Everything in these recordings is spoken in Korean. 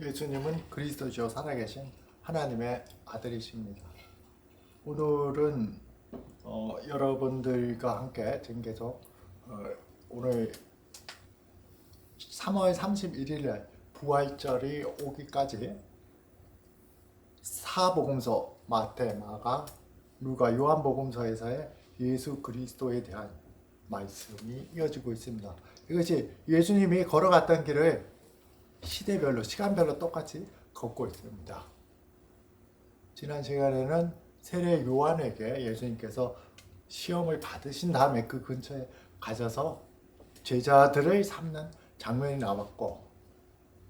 예수님은 그리스도죠 살아계신 하나님의 아들이십니다. 오늘은 어, 여러분들과 함께 지금 계속 어, 오늘 3월 31일에 부활절이 오기까지 사복음서 마태, 마가, 누가, 요한복음서에서의 예수 그리스도에 대한 말씀이 이어지고 있습니다. 이것이 예수님이 걸어갔던 길을 시대별로 시간별로 똑같이 걷고 있습니다. 지난 시간에는 세례 요한에게 예수님께서 시험을 받으신 다음에 그 근처에 가셔서 제자들을 삼는 장면이 나왔고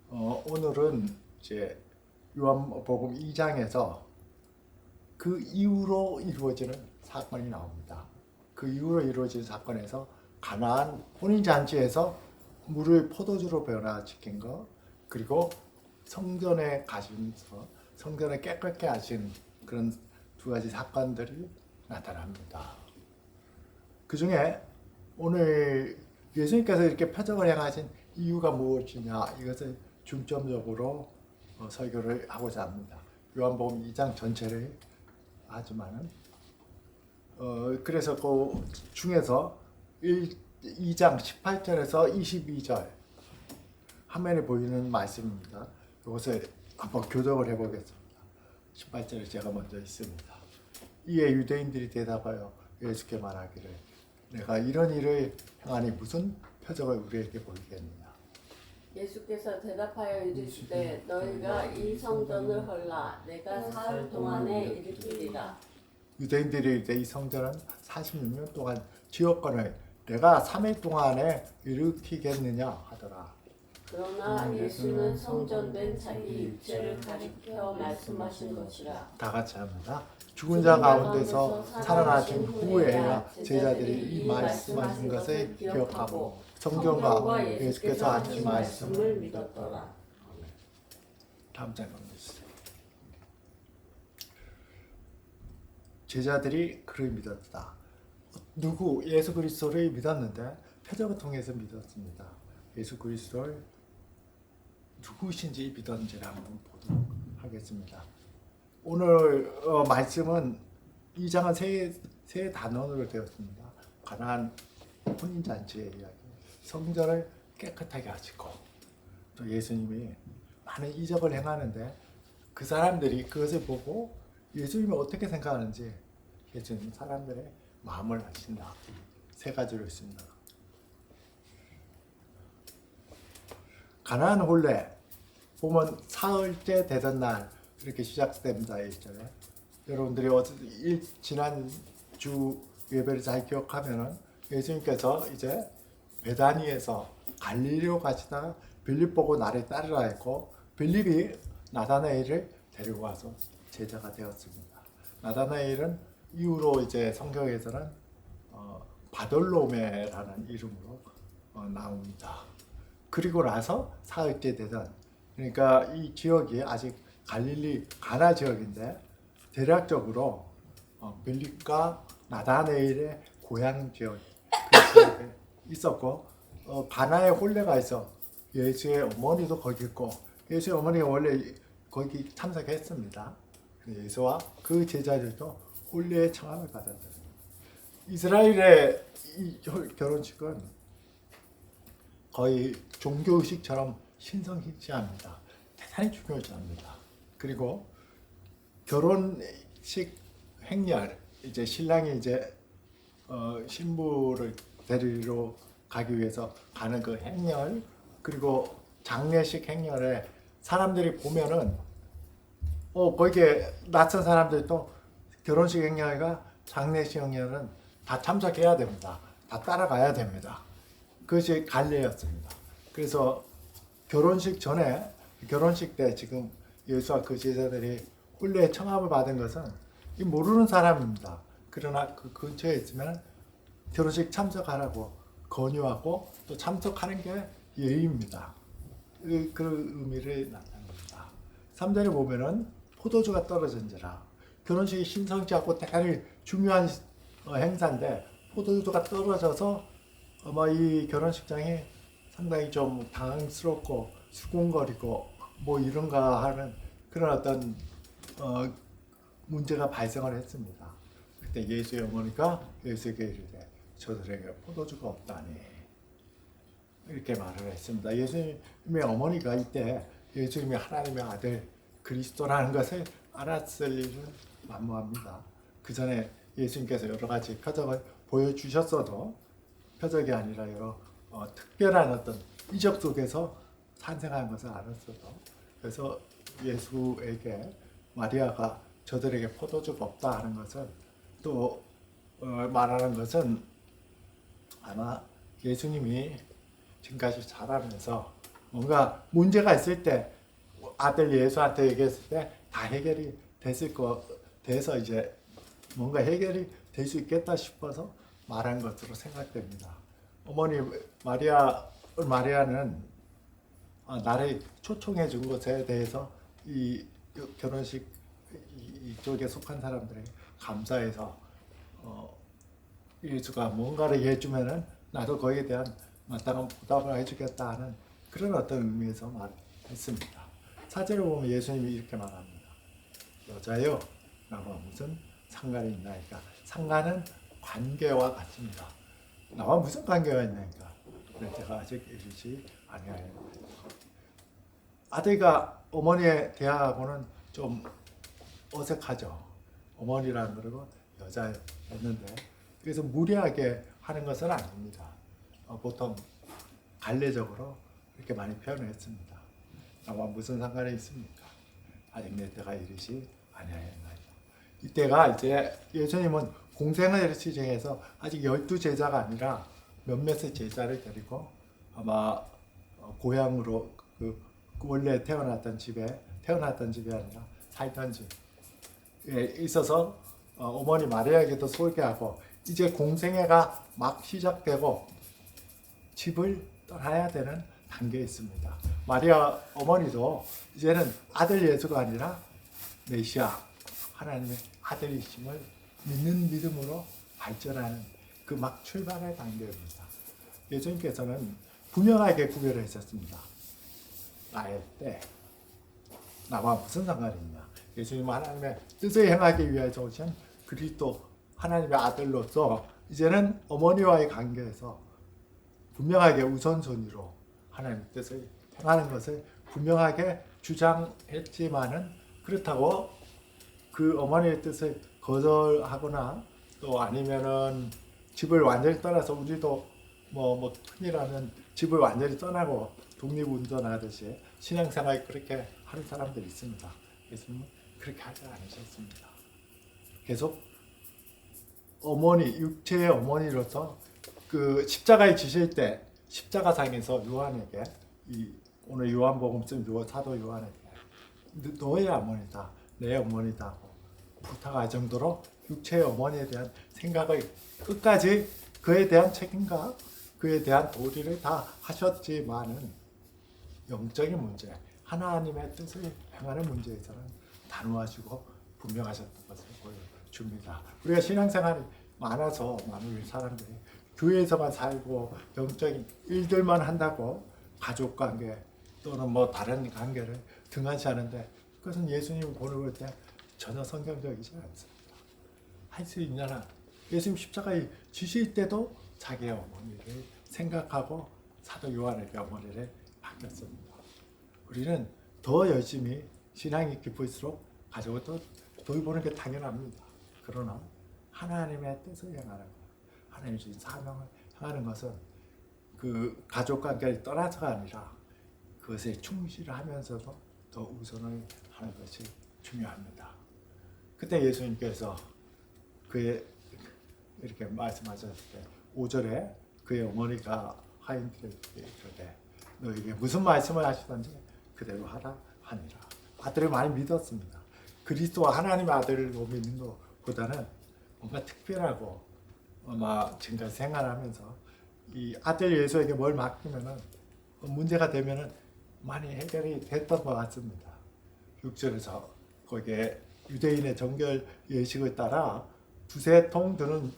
어, 오늘은 이제 요한복음 2장에서 그 이후로 이루어지는 사건이 나옵니다. 그 이후로 이루어진 사건에서 가나안 혼인 잔치에서 물을 포도주로 변화시킨 것 그리고 성전에 가시면서 성전을 깨끗게 하신 그런 두 가지 사건들이 나타납니다. 그 중에 오늘 예수님께서 이렇게 표적을 행하신 이유가 무엇이냐 이것을 중점적으로 어, 설교를 하고자 합니다. 요한복음 2장 전체를 하지만은 어, 그래서 그 중에서 1, 2장 18절에서 22절 화면에 보이는 말씀입니다. 이것을 한번 교독을 해보겠습니다. 18절에 제가 먼저 있습니다. 이에 유대인들이 대답하여 예수께 말하기를 내가 이런 일을 행하니 무슨 표적을 우리에게 보이겠느냐. 예수께서 대답하여 이르시되 너희가 이 성전을 헐라 내가 사흘 동안에 일으키리라 유대인들이 이제 이 성전은 46년 동안 지었거늘 내가 3일 동안에 일으키겠느냐 하더라. 그러나 예수는 성전된 자기 육체를 가리켜 말씀하신 것이라 다 같이 합니다. 죽은 자 가운데서 살아나신 후에야 제자들이 이 말씀하신 것을 기억하고 성경과 예수께서 하신 말씀을 믿었더라 다음 장 보겠습니다. 제자들이 그를 믿었다. 누구 예수 그리스도를 믿었는데 표적을 통해서 믿었습니다. 예수 그리스도를 누구신지 믿었는지를 한번 보도록 하겠습니다. 오늘 어, 말씀은 이 장은 세, 세 단원으로 되었습니다. 가나안 혼인 잔치의 이야기, 성전을 깨끗하게 하시고 또 예수님이 많은 이적을 행하는데 그 사람들이 그것을 보고 예수님이 어떻게 생각하는지 예수님 사람들의 마음을 아신다. 세 가지로 있습니다. 가나안 혼례 보면 사흘째 되던 날 이렇게 시작됩니다. 1절에 여러분들이 일, 지난 주 예배를 잘 기억하면은 예수님께서 이제 베다니에서 갈릴리로 가시다가 빌립 보고 나를 따르라 했고 빌립이 나다나엘을 데리고 와서 제자가 되었습니다. 나다나엘은 이후로 이제 성경에서는 어, 바돌로메라는 이름으로 어, 나옵니다. 그리고 나서 사흘째 되던 그러니까 이 지역이 아직 갈릴리 가나 지역인데 대략적으로 어, 빌립과 나다네일의 고향 지역 그 있었고 어, 가나에 혼례가 있어 예수의 어머니도 거기 있고 예수의 어머니가 원래 거기 참석했습니다. 예수와 그 제자들도 혼례의 청함을 받았다. 이스라엘의 이 결혼식은 거의 종교의식처럼 신성시합니다. 대단히 중요하지 않습니다. 그리고 결혼식 행렬 이제 신랑이 이제 어, 신부를 데리러 가기 위해서 가는 그 행렬 그리고 장례식 행렬에 사람들이 보면은 어 거기에 낯선 사람들도 결혼식 행렬과 장례식 행렬은 다 참석해야 됩니다. 다 따라가야 됩니다. 그것이 관례였습니다. 그래서 결혼식 전에 결혼식 때 지금 예수와 그 제자들이 혼례 청함을 받은 것은 이 모르는 사람입니다. 그러나 그 근처에 있으면 결혼식 참석하라고 권유하고 또 참석하는 게 예의입니다. 그, 그 의미를 나타냅니다. 3절에 보면은 포도주가 떨어진지라 결혼식이 신성치 않고 대단히 중요한 어, 행사인데 포도주가 떨어져서 아마 이 결혼식장이 상당히 좀 당황스럽고 수군거리고 뭐 이런가 하는 그런 어떤 어, 문제가 발생을 했습니다. 그때 예수의 어머니가 예수에게 이르되 저들에게 포도주가 없다니 이렇게 말을 했습니다. 예수님의 어머니가 이때 예수님이 하나님의 아들 그리스도라는 것을 알았을 일은 만무합니다. 그 전에 예수님께서 여러 가지 표적을 보여주셨어도 표적이 아니라 여러 어, 특별한 어떤 이적 속에서 탄생한 것을 알았어도. 그래서 예수에게 마리아가 저들에게 포도주가 없다 하는 것은 또 어, 말하는 것은 아마 예수님이 지금까지 자라면서 뭔가 문제가 있을 때 아들 예수한테 얘기했을 때 다 해결이 됐을 거 돼서 이제 뭔가 해결이 될 수 있겠다 싶어서 말한 것으로 생각됩니다. 어머니 마리아 마리아는 아, 나를 초청해 준 것에 대해서 이 결혼식 이- 이쪽에 속한 사람들에게 감사해서 어, 예수가 뭔가를 해주면은 나도 거기에 대한 마땅한 보답을 해주겠다 하는 그런 어떤 의미에서 말했습니다. 사제를 보면 예수님이 이렇게 말합니다. 여자요, 나와 무슨 상관이 있나이까? 상관은 관계와 같습니다. 나와 무슨 관계가? 그래 제가 아직 이르지 아니하였나이다. 아들과 어머니의 대화하고는 좀 어색하죠. 어머니라는 그러고 여자였는데 그래서 무리하게 하는 것은 아닙니다. 어, 보통 관례적으로 이렇게 많이 표현했습니다. 나와 무슨 상관이 있습니까? 아직 내 때가 이르지 아니하였나이다. 이때가 이제 예수님은 공생을 시정해서 아직 열두 제자가 아니라 몇몇의 제자를 데리고 아마 어, 고향으로 그 원래 태어났던 집에 태어났던 집이 아니라 살던 집에 있어서 어, 어머니 마리아에게도 소개하고 이제 공생애가 막 시작되고 집을 떠나야 되는 단계에 있습니다. 마리아 어머니도 이제는 아들 예수가 아니라 메시아 하나님의 아들이심을 믿는 믿음으로 발전하는 그 막 출발의 단계입니다. 예수님께서는 분명하게 구별을 했었습니다. 나의 때 나와 무슨 상관이 있냐? 예수님은 하나님의 뜻을 행하기 위해서 오신 그리스도 하나님의 아들로서 이제는 어머니와의 관계에서 분명하게 우선순위로 하나님의 뜻을 행하는 것을 분명하게 주장했지만은 그렇다고 그 어머니의 뜻을 거절하거나 또 아니면은 집을 완전히 떠나서 우리도 뭐, 뭐 큰일 하면 집을 완전히 떠나고 독립운전하듯이 신앙생활 그렇게 하는 사람들이 있습니다. 예수님은 그렇게 하지 않으셨습니다. 계속 어머니, 육체의 어머니로서 그 십자가에 지실 때 십자가상에서 요한에게 이 오늘 요한복음 쓴 요, 사도 요한에게 너- 너의 어머니다, 내 어머니다 부탁할 정도로 육체의 어머니에 대한 생각을 끝까지 그에 대한 책임과 그에 대한 도리를 다 하셨지만은 영적인 문제, 하나님의 뜻을 행하는 문제에서는 단호하시고 분명하셨던 것을 보여줍니다. 우리가 신앙생활이 많아서 많은 사람들이 교회에서만 살고 영적인 일들만 한다고 가족 관계 또는 뭐 다른 관계를 등한시하는데 그것은 예수님을 보는 때 전혀 성경적이지 않습니다. 할 수 있냐나 예수님 십자가에 지실 때도 자기의 어머니를 생각하고 사도 요한에게 어머니를 맡겼습니다. 우리는 더 열심히 신앙이 깊을수록 가족을 더 돌보는 게 당연합니다. 그러나 하나님의 뜻을 행하는 것, 하나님의 주신 사명을 행하는 것은 그 가족 관계를 떠나서가 아니라 그것에 충실하면서도 더 우선을 하는 것이 중요합니다. 그때 예수님께서 그의 이렇게 말씀하셨을 때 5절에 그의 어머니가 하인들에게 이르되 너에게 무슨 말씀을 하시든지 그대로 하라 하니라. 아들을 많이 믿었습니다. 그리스도와 하나님의 아들을 믿는 것보다는 뭔가 특별하고 아마 지금까지 생활하면서 이 아들 예수에게 뭘 맡기면은 문제가 되면은 많이 해결이 됐던 것 같습니다. 6절에서 거기에 유대인의 정결 예식을 따라 두세 통 드는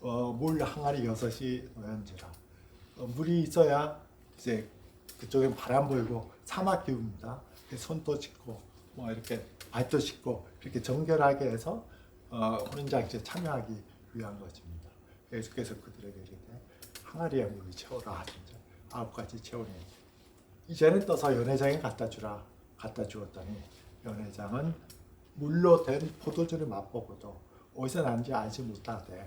어, 물 항아리 여섯이 놓였지라 어, 물이 있어야 이제 그쪽엔 바람 불고 사막 기후입니다. 손도 씻고 뭐 이렇게 발도 씻고 이렇게 정결하게 해서 어, 혼인장치에 참여하기 위한 것입니다. 예수께서 그들에게 이르되 항아리에 물을 채워라 하시죠. 아홉 가지 채우니 이제는 떠서 연회장에 갖다 주라 갖다 주었더니 연회장은 물로 된 포도주를 맛보고도 어디서 난지 알지 못하되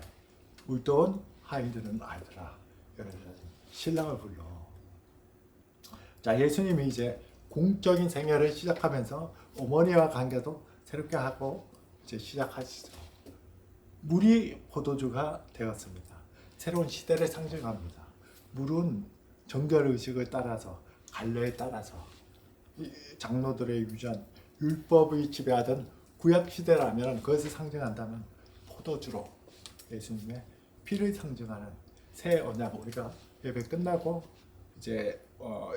물도온 하인들은 알더라 연회장이 신랑을 불러 자 예수님이 이제 공적인 생애를 시작하면서 어머니와 관계도 새롭게 하고 이제 시작하시죠. 물이 포도주가 되었습니다. 새로운 시대를 상징합니다. 물은 정결 의식을 따라서 갈래에 따라서 이 장로들의 유전 율법이 지배하던 구약 시대라면 그것을 상징한다면 포도주로 예수님의 피를 상징하는 새 언약 우리가 예배 끝나고 이제 어,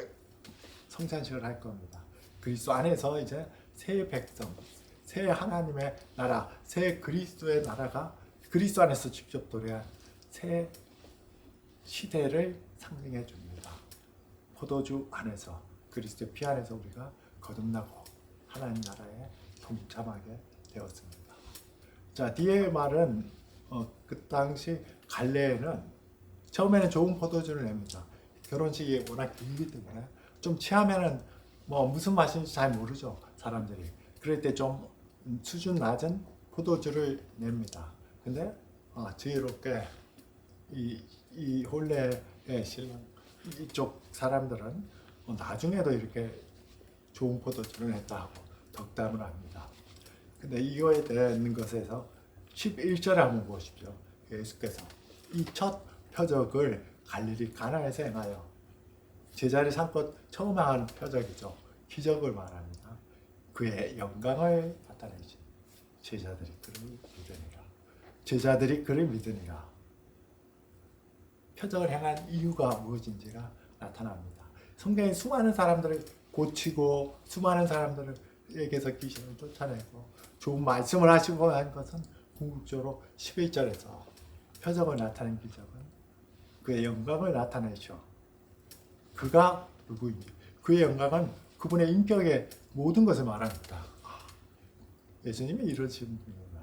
성찬식을 할 겁니다. 그리스도 안에서 이제 새 백성, 새 하나님의 나라, 새 그리스도의 나라가 그리스도 안에서 직접 도래한 새 시대를 상징해 줍니다. 포도주 안에서 그리스도의 피 안에서 우리가 거듭나고 하나님 나라에 동참하게 되었습니다. 자 뒤에 말은 어, 그 당시 갈레에는 처음에는 좋은 포도주를 냅니다. 결혼식이 워낙 길기 때문에 좀 취하면은 뭐 무슨 맛인지 잘 모르죠 사람들이. 그럴 때 좀 수준 낮은 포도주를 냅니다. 근데 아, 지혜롭게 이, 이 혼례의 신랑 이쪽 사람들은 어, 나중에도 이렇게 좋은 포도주를 냈다 하고 덕담을 합니다. 근데 이거에 대한 것에서 11절에 한번 보십시오. 예수께서 이 첫 표적을 갈릴리 가나에서 행하여 제자리 삼고 처음 한 표적이죠. 기적을 말합니다. 그의 영광을 나타내시. 제자들이 그를 믿으니라. 제자들이 그를 믿으니라. 표적을 행한 이유가 무엇인지가 나타납니다. 성경에 수많은 사람들을 고치고 수많은 사람들 에게서 귀신을 쫓아내고 좋은 말씀을 하시고 한 것은 궁극적으로 11절에서 표적을 나타낸 기적은 그의 영광을 나타내죠. 그가 누구인지 그의 영광은 그분의 인격의 모든 것을 말합니다. 아, 예수님이 이러신 분이구나.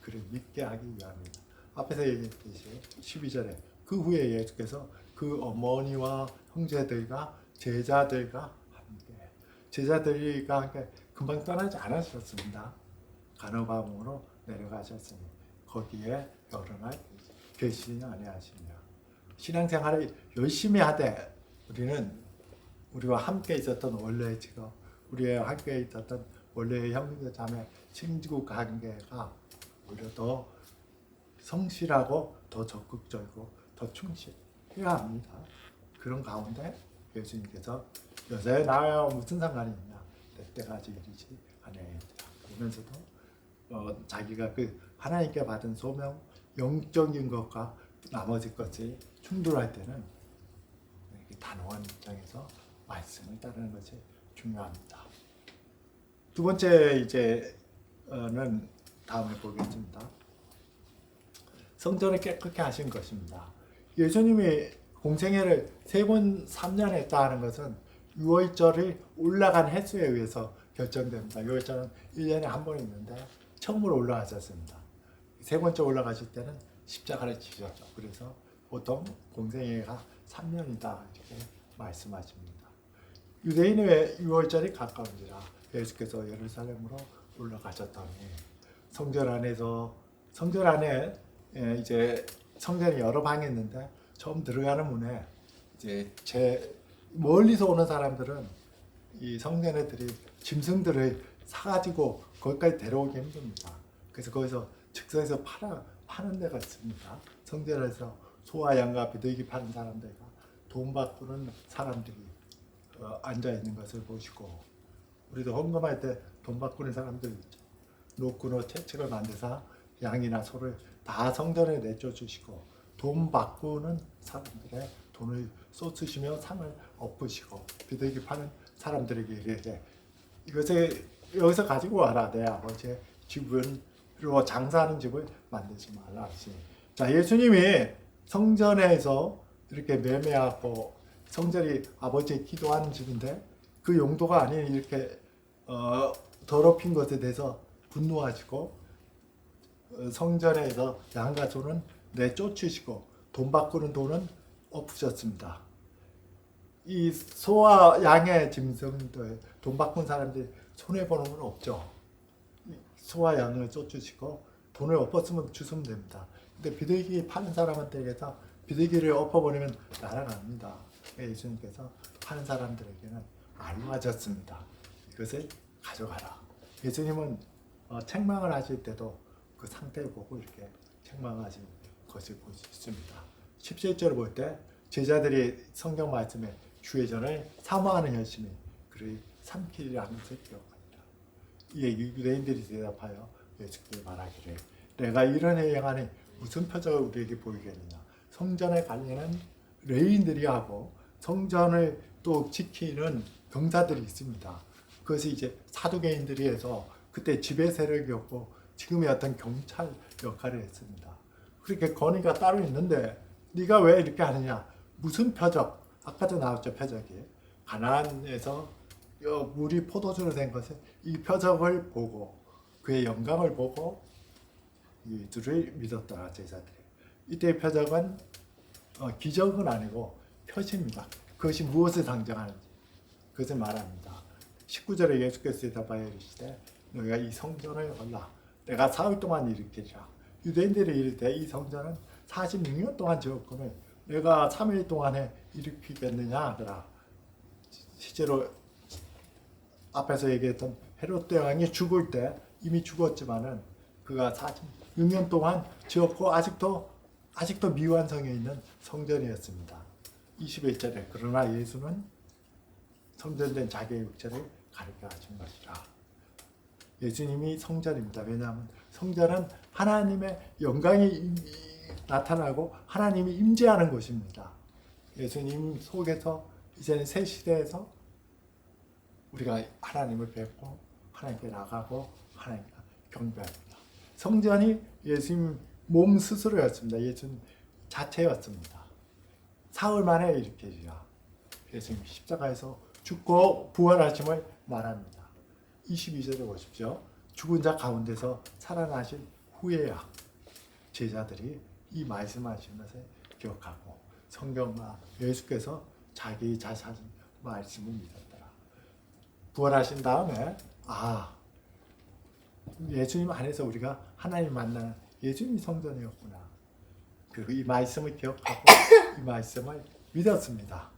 그를 믿게 하기 위함이다. 앞에서 얘기했듯이 12절에 그 후에 예수께서 그 어머니와 형제들과 제자들과 함께 제자들과 함께 금방 떠나지 않으셨습니다. 가나바움으로 내려가셨으니 거기에 여름날 계시지 아니하시며 신앙생활을 열심히 하되 우리는 우리와 함께 있었던 원래의 직업, 우리와 함께 있었던 원래의 형제 자매 친구 관계가 오히려 더 성실하고 더 적극적이고 더 충실해야 합니다. 그런 가운데 예수님께서 여자의 나와 무슨 상관이 있냐 내 때까지 이르지 아니하였다 그러면서도 어, 자기가 그 하나님께 받은 소명 영적인 것과 나머지 것이 충돌할 때는 단호한 입장에서 말씀을 따르는 것이 중요합니다. 두 번째 이제는 다음에 보겠습니다. 성전을 깨끗게 하신 것입니다. 예수님이 공생애를 세 번 3년 했다 하는 것은 유월절이 올라간 횟수에 의해서 결정됩니다. 유월절은 1년에 한 번 있는데 처음으로 올라가셨습니다. 세 번째 올라가실 때는 십자가를 지셨죠. 그래서 보통 공생애가 3년이다 이렇게 말씀하십니다. 유대인의 유월절이 가까운지라 예수께서 예루살렘으로 올라가셨더니 성전 안에서 성전 안에 예, 이제 성전이 여러 방이 있는데 처음 들어가는 문에 이제 제 멀리서 오는 사람들은 이 성전에 들이 짐승들을 사가지고 거기까지 데려오기 힘듭니다. 그래서 거기서 즉석에서 팔아 파는 데가 있습니다. 성전에서 소와 양과 비둘기 파는 사람들과 돈 바꾸는 사람들이 어, 앉아 있는 것을 보시고 우리도 헌금할 때돈 바꾸는 사람들 있죠. 노꾸노 채찍을 만드사 양이나 소를 다 성전에 내줘 주시고 돈 바꾸는 사람들의 돈을 쏟으시며 상을 엎으시고 비둘기 파는 사람들에게 이르되 이것을 여기서 가지고 와라. 내 아버지의 집은로 장사하는 집을 만들지 말라 자 예수님이 성전에서 이렇게 매매하고 성전이 아버지 기도하는 집인데 그 용도가 아닌 이렇게 어, 더럽힌 것에 대해서 분노하시고 어, 성전에서 양과 소는 내쫓으시고 돈 바꾸는 돈은 엎으셨습니다. 이 소와 양의 짐승들 돈 바꾼 사람들이 손해 보는 건 없죠. 이 소와 양을 쫓으시고 돈을 엎었으면 주시면 됩니다. 근데 비둘기 파는 사람한테서 비둘기를 엎어버리면 날아갑니다. 예수님께서 파는 사람들에게는 알려하셨습니다. 이것을 가져가라. 예수님은 어, 책망을 하실 때도 그 상태를 보고 이렇게 책망하신 것을 볼 수 있습니다. 17절을 볼 때 제자들이 성경 말씀에 주의 전을 사모하는 열심히 그를 삼키리라는 기억합니다. 이에 유대인들이 대답하여 예수께 말하기를 내가 이런 행하니 무슨 표적을 우리에게 보이겠느냐 성전에 관리는 레인들이 하고 성전을 또 지키는 경사들이 있습니다. 그것이 이제 사두개인들이 해서 그때 지배 세력이었고 지금의 어떤 경찰 역할을 했습니다. 그렇게 건의가 따로 있는데 네가 왜 이렇게 하느냐? 무슨 표적? 아까도 나왔죠 표적이 가나안에서 어, 물이 포도주로 된 것을 이 표적을 보고 그의 영광을 보고 이들을 믿었더라 제자들이. 이때의 표적은 어, 기적은 아니고 표시입니다. 그것이 무엇을 상징하는지 그것을 말합니다. 19절에 예수께서 대답하여 이르시되 너희가 이 성전을 헐라 내가 사흘 동안 일으키리라 유대인들이 때이 성전은 46년 동안 지었거늘 내가 3일 동안에 일으키겠느냐 하더라 실제로 앞에서 얘기했던 헤롯 왕이 죽을 때 이미 죽었지만은 그가 46년 동안 지었고 아직도 아직도 미완성해 있는 성전이었습니다. 21절에 그러나 예수는 성전된 자기의 육체를 가르쳐 하신 것이라. 예수님이 성전입니다. 왜냐하면 성전은 하나님의 영광이 임- 나타나고 하나님이 임재하는 곳입니다. 예수님 속에서 이제는 새 시대에서 우리가 하나님을 뵙고 하나님께 나가고 하나님께 경배합니다. 성전이 예수님 몸 스스로였습니다. 예수님 자체였습니다. 사흘 만에 일으키리라. 예수님 십자가에서 죽고 부활하심을 말합니다. 22절에 보십시오. 죽은 자 가운데서 살아나신 후에야 제자들이 이 말씀하신 것을 기억하고 성경과 예수께서 자기 자신 말씀을 믿었더라. 부활하신 다음에 아 예수님 안에서 우리가 하나님 만나는 예수님이 성전이었구나. 그리고 이 말씀을 기억하고 이 말씀을 믿었습니다.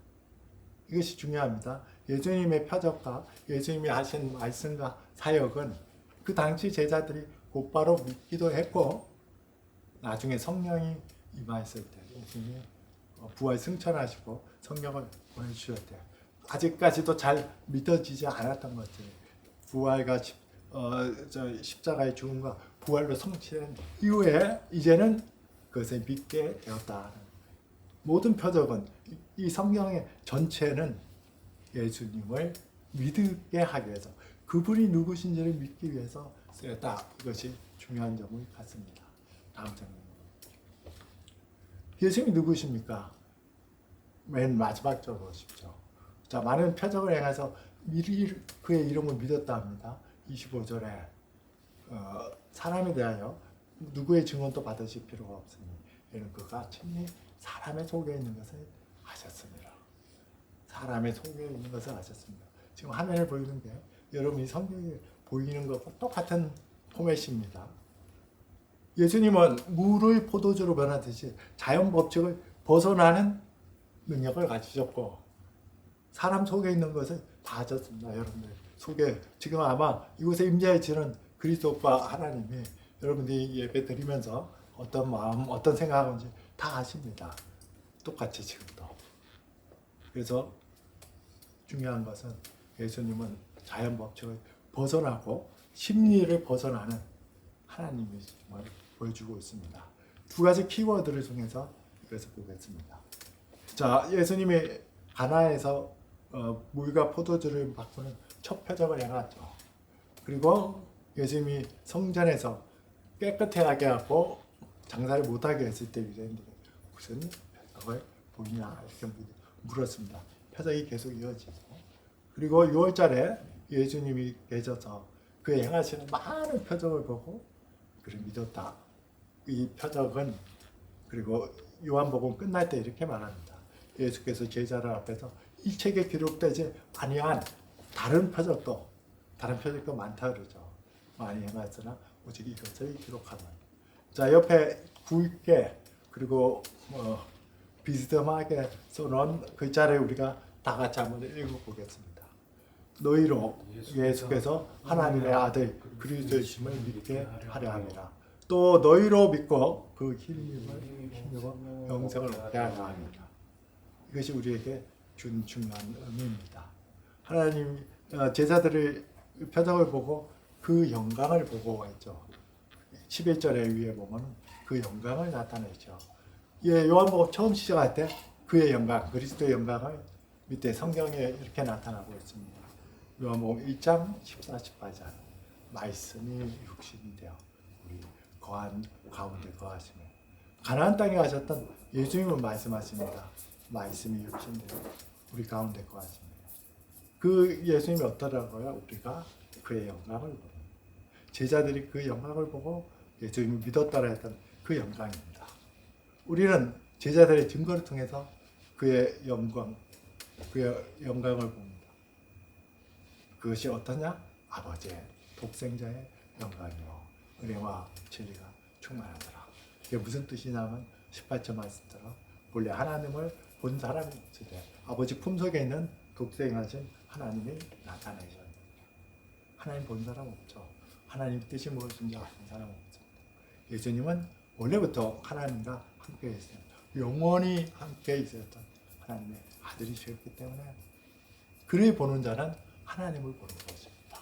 이것이 중요합니다. 예수님의 표적과 예수님이 하신 말씀과 사역은 그 당시 제자들이 곧바로 믿기도 했고 나중에 성령이 임하였을 때 예수님이 어, 부활 승천하시고 성령을 보내주셨을 때 아직까지도 잘 믿어지지 않았던 것들 부활과 십, 어, 저 십자가의 죽음과 부활로 성취된 이후에 이제는 그것을 믿게 되었다. 모든 표적은 이- 이 성경의 전체는 예수님을 믿게 하기 위해서 그분이 누구신지를 믿기 위해서 쓰였다. 이것이 중요한 점을 같습니다. 다음 장면. 예수님이 누구십니까? 맨 마지막 적으로 보십시오. 자, 많은 표적을 행해서 미리 그의 이름을 믿었다 합니다. 25절에 어, 사람에 대하여 누구의 증언도 받으실 필요가 없으니 이는 그가 친히 사람의 속에 있는 것을 아셨습니다. 사람의 속에 있는 것을 아셨습니다. 지금 화면에 보이는 게 여러분 이 성경에 보이는 것과 똑같은 포맷입니다. 예수님은 물을 포도주로 변하듯이 자연 법칙을 벗어나는 능력을 가지셨고 사람 속에 있는 것을 다 아셨습니다. 여러분들 속에 지금 아마 이곳에 임재하시는 그리스도과 하나님이 여러분들이 예배 드리면서 어떤 마음, 어떤 생각하는지 다 아십니다. 똑같이 지금도. 그래서 중요한 것은 예수님은 자연 법칙을 벗어나고 심리를 벗어나는 하나님이심을 보여주고 있습니다. 두 가지 키워드를 통해서 이것을 보겠습니다. 자, 예수님이 가나에서 어, 물과 포도주를 바꾸는 첫 표적을 행하죠. 그리고 예수님이 성전에서 깨끗하게 하고 장사를 못하게 했을 때 유대인들이 무슨 표적을 보이냐 이렇게 물었습니다. 표적이 계속 이어지고 그리고 6월달에 예수님이 계셔서 그 행하시는 많은 표적을 보고 그를 믿었다. 이 표적은 그리고 요한복음 끝날 때 이렇게 말합니다. 예수께서 제자들 앞에서 이 책에 기록되지 아니한 다른 표적도 다른 표적도 많다 그러죠. 많이 행하였으나 오직 이것을 기록하는. 자 옆에 굵게 그리고 뭐 비스듬하게 써놓은 글자를 우리가 다 같이 한번 읽어보겠습니다. 너희로 예수께서 하나님의 아들 그리스도이심을 믿게 하려 함이라. 또 너희로 믿고 그 힘을 힘입어 영생을 얻게 하려 함이라. 이것이 우리에게 준 중요한 의미입니다. 하나님 어, 제자들의 표정을 보고 그 영광을 보고 했죠. 11절에 위에 보면 그 영광을 나타내죠. 예, 요한복음 처음 시작할 때 그의 영광, 그리스도의 영광을 밑에 성경에 이렇게 나타나고 있습니다. 요한복음 1장 14, 18절 말씀이 육신이 되어 우리 거한 가운데 거하시며 가나안 땅에 가셨던 예수님은 말씀하십니다. 말씀이 육신이 되어 우리 가운데 거하십니다. 그 예수님이 어떠라고요? 우리가 그의 영광을 보는 제자들이 그 영광을 보고 예수님을 믿었다라 했던 그 영광입니다. 우리는 제자들의 증거를 통해서 그의 영광, 그의 영광을 봅니다. 그것이 어떠냐? 아버지의 독생자의 영광이요 은혜와 진리가 충만하더라. 이게 무슨 뜻이냐면 18절 말씀처럼 본래 하나님을 본 사람이 있을 때 아버지 품속에 있는 독생하신 하나님이 나타내셨습니다. 하나님 본 사람 없죠. 하나님 뜻이 무엇인지 아는 사람 없습니다. 예수님은 원래부터 하나님과 함께 있어요. 영원히 함께 있었던 하나님의 아들이셨기 때문에 그를 보는 자는 하나님을 보는 것입니다.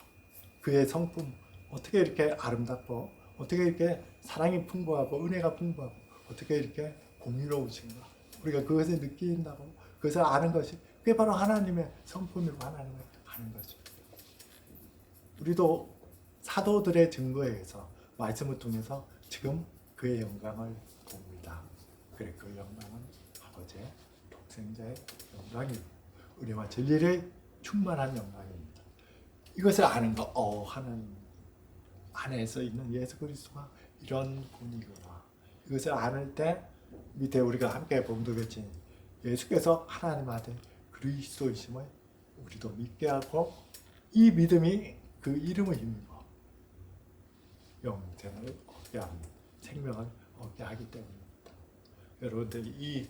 그의 성품 어떻게 이렇게 아름답고 어떻게 이렇게 사랑이 풍부하고 은혜가 풍부하고 어떻게 이렇게 공의로우신가 우리가 그것을 느낀다고 그것을 아는 것이 그게 바로 하나님의 성품이고 하나님을 아는 것입니다. 우리도 사도들의 증거에 의해서 말씀을 통해서 지금 그의 영광을 봅니다. 그래 그 영광은 아버지의 독생자의 영광이고 은혜와 진리를 충만한 영광입니다. 이것을 아는 거, 어 하나님 안에서 있는 예수 그리스도가 이런 분이구나. 이것을 아는 때 밑에 우리가 함께 봉독했지 예수께서 하나님 아들 그리스도이심을 우리도 믿게 하고 이 믿음이 그 이름을 힘입어 영생을 얻게 합니다. 생명을 얻게 하기 때문입니다. 여러분들 이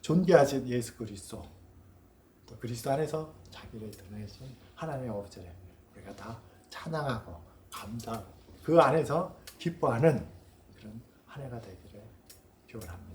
존귀하신 예수 그리스도 또 그리스도 안에서 자기를 드러내신 하나님의 어버지를 우리가 다 찬양하고 감사하고 그 안에서 기뻐하는 그런 한 해가 되기를 기원합니다.